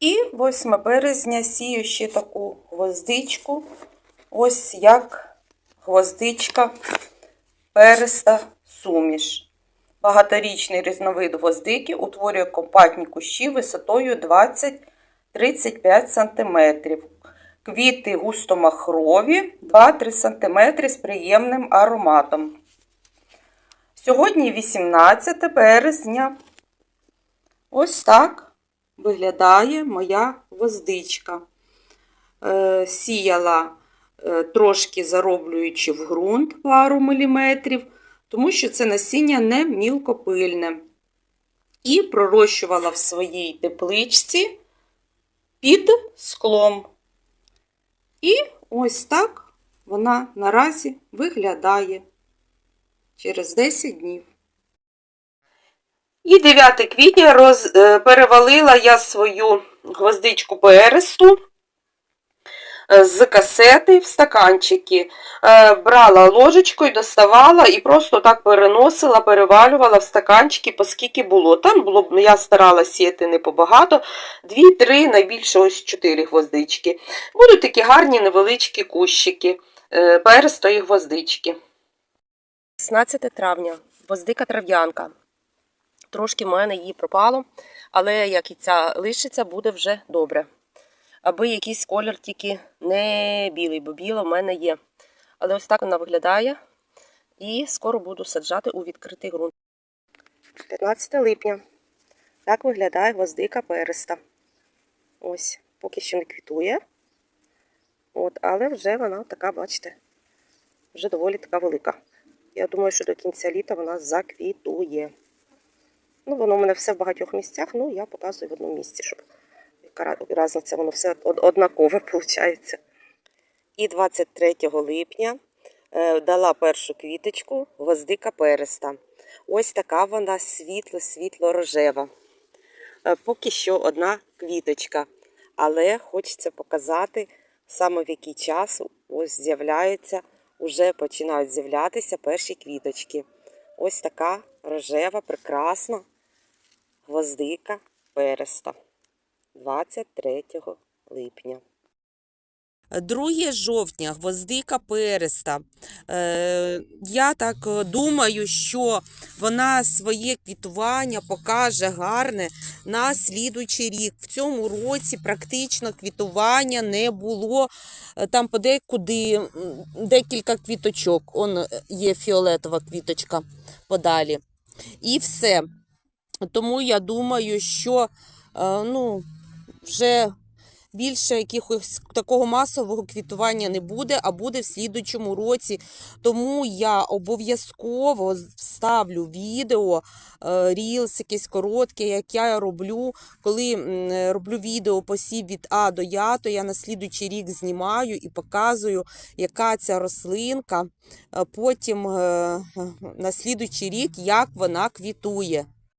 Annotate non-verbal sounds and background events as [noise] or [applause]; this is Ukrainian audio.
І 8 березня сію ще таку гвоздичку. Ось як гвоздичка переста суміш. Багаторічний різновид гвоздики утворює компактні кущі висотою 20-35 см. Квіти густомахрові 2-3 см з приємним ароматом. Сьогодні 18 березня. Ось так виглядає моя гвоздичка. Е, сіяла е, трошки зароблюючи в ґрунт пару міліметрів, тому що це насіння не мілкопильне. І пророщувала в своїй тепличці під склом. І ось так вона наразі виглядає через 10 днів. І 9 квітня роз, е, перевалила я свою гвоздичку пересту е, з касети в стаканчики. Е, Брала ложечкою, доставала і просто так переносила, перевалювала в стаканчики, оскільки було. Там було, ну, я старалася сіяти не побагато, 2-3, найбільше ось 4 гвоздички. Будуть такі гарні невеличкі кущики перестої гвоздички. 16 травня, гвоздика трав'янка. Трошки в мене її пропало, але як і ця лишиться, буде вже добре. Аби якийсь колір тільки не білий, бо біло в мене є. Але ось так вона виглядає. І скоро буду саджати у відкритий ґрунт. 15 липня. Так виглядає гвоздика переста. Ось, поки що не квітує. От, але вже вона така, бачите, вже доволі така велика. Я думаю, що до кінця літа вона заквітує. Ну, воно у мене все в багатьох місцях, ну я показую в одному місці, щоб яка різниця, воно все однакове [laughs] виходить. І 23 липня е, дала першу квіточку гвоздика переста. Ось така вона світло-світло-рожева. Е, Поки що одна квіточка, але хочеться показати саме в який час ось з'являються, вже починають з'являтися перші квіточки. Ось така рожева, прекрасна гвоздика переста 23 липня. 2 жовтня, гвоздика переста. Е, я так е, думаю, що вона своє квітування покаже гарне на слідуючий рік. В цьому році практично квітування не було. Е, Там подекуди декілька квіточок. Он е, є фіолетова квіточка подалі. І все. Тому я думаю, що е, ну, вже більше якихось такого масового квітування не буде, а буде в слідучому році. Тому я обов'язково вставлю відео, е, рілс якесь коротке, як я роблю. Коли роблю відео посів від А до Я, то я на слідучий рік знімаю і показую, яка ця рослинка. Е, Потім на слідучий рік, як вона квітує.